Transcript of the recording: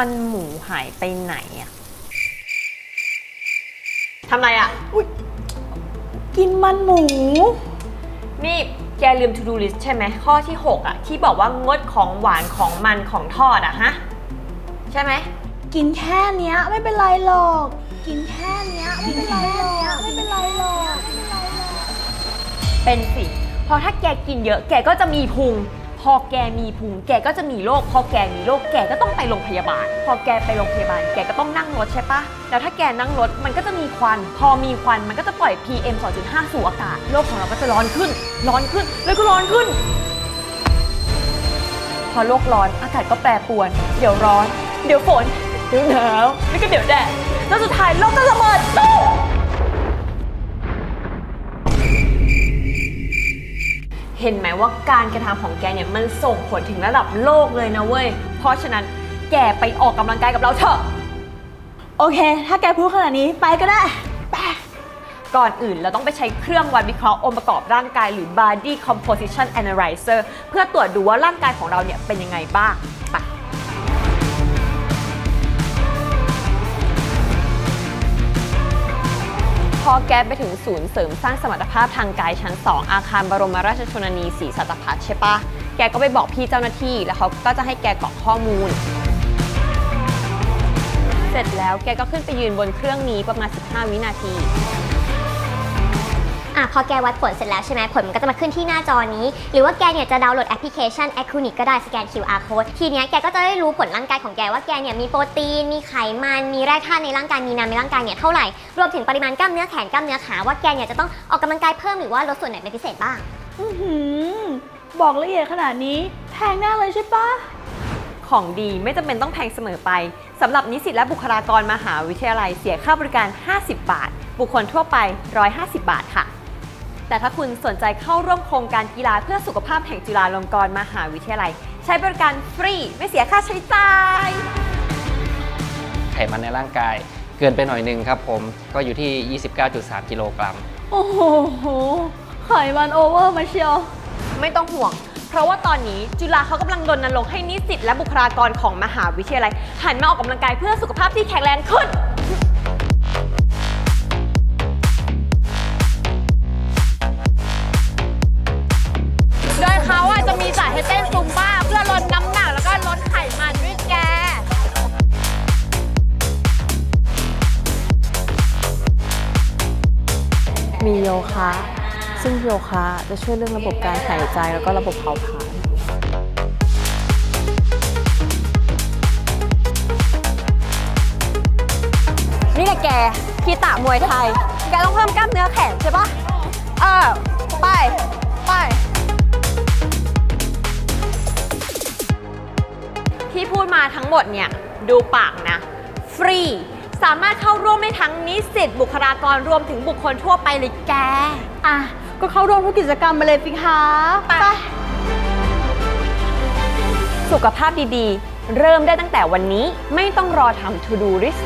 มันหมูหายไปไหนอะทำไรอะกินมันหมู นี่แกลืม to do list ใช่ไหมข้อที่ 6อะที่บอกว่างดของหวานของมันของทอดอะฮะ ใช่ไหม กินแค่เนี้ยไม่เป็นไรหรอก กินแค่เนี้ยไม่เป็นไรหรอกไม่เป็นไรหรอก เป็นสิ เพราะถ้าแกกินเยอะแกก็จะมีพุง พอแกมีพุงแกก็จะมีโรคพอแกมีโรคแกก็ต้องไปโรงพยาบาล พอแกไปโรงพยาบาล แกก็ต้องนั่งรถใช่ปะแล้วถ้าแกนั่งรถมันก็จะมีควัน พอมีควันมันก็จะปล่อย PM 2.5 สู่อากาศโลกของเราก็จะร้อนขึ้น ร้อนขึ้นแล้วก็ร้อนขึ้น พอโลกร้อนอากาศก็แปรปรวน เดี๋ยวร้อน เดี๋ยวฝนเดี๋ยวหนาวแล้วก็เดี๋ยวแดดแล้วสุดท้ายโลกก็ระเบิดตู้ เห็นไหมว่าการกระทำของแกเนี่ยมันส่งผลถึงระดับโลกเลยนะเว้ย เพราะฉะนั้นแกไปออกกำลังกายกับเราเถอะ โอเค ถ้าแกพูดขนาดนี้ไปก็ได้ก่อนอื่นเราต้องไปใช้เครื่องวัดวิเคราะห์องค์ประกอบร่างกายหรือ body composition analyzer เพื่อตรวจดูว่าร่างกายของเราเนี่ยเป็นยังไงบ้างไป แกไปถึงศูนย์เสริมสร้างสมรรถภาพทางกายชั้น 2 อาคารบรมราชชนนีศรีสัตพัฒน์ใช่ปะแกก็ไปบอกพี่เจ้าหน้าที่แล้วเขาก็จะให้แกกรอกข้อมูล เสร็จแล้วแกก็ขึ้นไปยืนบนเครื่องนี้ประมาณ 15 วินาที อะพอแกวัดผลเสร็จแล้วใช่ไหมผลมันก็จะมาขึ้นที่หน้าจอนี้ หรือว่าแกเนี่ยจะดาวน์โหลดแอปพลิเคชัน a c u n i c ก็ได้สแกน QR code ทีเนี้ยแกก็จะได้รู้ผลร่างกายของแกว่าแกเนี่ยมีโปรตีน มีไขมัน มีแร่ธาตุในร่างกายมีน้ำในร่างกายเนี่ยเท่าไหร่ รวมถึงปริมาณกล้ามเนื้อแขนกล้ามเนื้อขาว่าแกเนี่ยจะต้องออกกำลังกายเพิ่มหรือว่าลดส่วนไหนเป็นพิเศษบ้าง อื้อหือบอกละเอียดขนาดนี้แพงแน่เลยใช่ปะ ของดีไม่จำเป็นต้องแพงเสมอไปสำหรับนิสิตและบุคลากรมหาวิทยาลัยเสียค่าบริการ 50 บาท บุคคลทั่วไป 150 บาทค่ะ แต่ถ้าคุณสนใจเข้าร่วมโครงการกีฬาเพื่อสุขภาพแห่งจุฬาลงกรณ์มหาวิทยาลัย ใช้บริการฟรีไม่เสียค่าใช้จ่ายไขมันในร่างกาย เกินไปหน่อยหนึงครับผมก็อยู่ที่ 29.3 กิโลกรัม โอ้โหไขมันโอเวอร์มาเชียว ไม่ต้องห่วง เพราะว่าตอนนี้จุฬาเขากำลังรณรงค์ให้นิสิตและบุคลากรของมหาวิทยาลัย หันมาออกกำลังกายเพื่อสุขภาพที่แข็งแรงขึ้น มีโยคะ ซึ่งโยคะจะช่วยเรื่องระบบการหายใจแล้วก็ระบบเผาผลาญนี่แหละแกคีตะมวยไทย แกต้องเพิ่มกล้ามเนื้อแขนใช่ปะเออ ไป ไป ที่พูดมาทั้งหมดเนี่ย ดูปากนะ ฟรี สามารถเข้าร่วมได้ทั้งนิสิตบุคลากรรวมถึงบุคคลทั่วไปเลยแก อะ ก็เข้าร่วมทุกกิจกรรมมาเลยสิคะไป สุขภาพดีๆ เริ่มได้ตั้งแต่วันนี้ไม่ต้องรอทำ to do list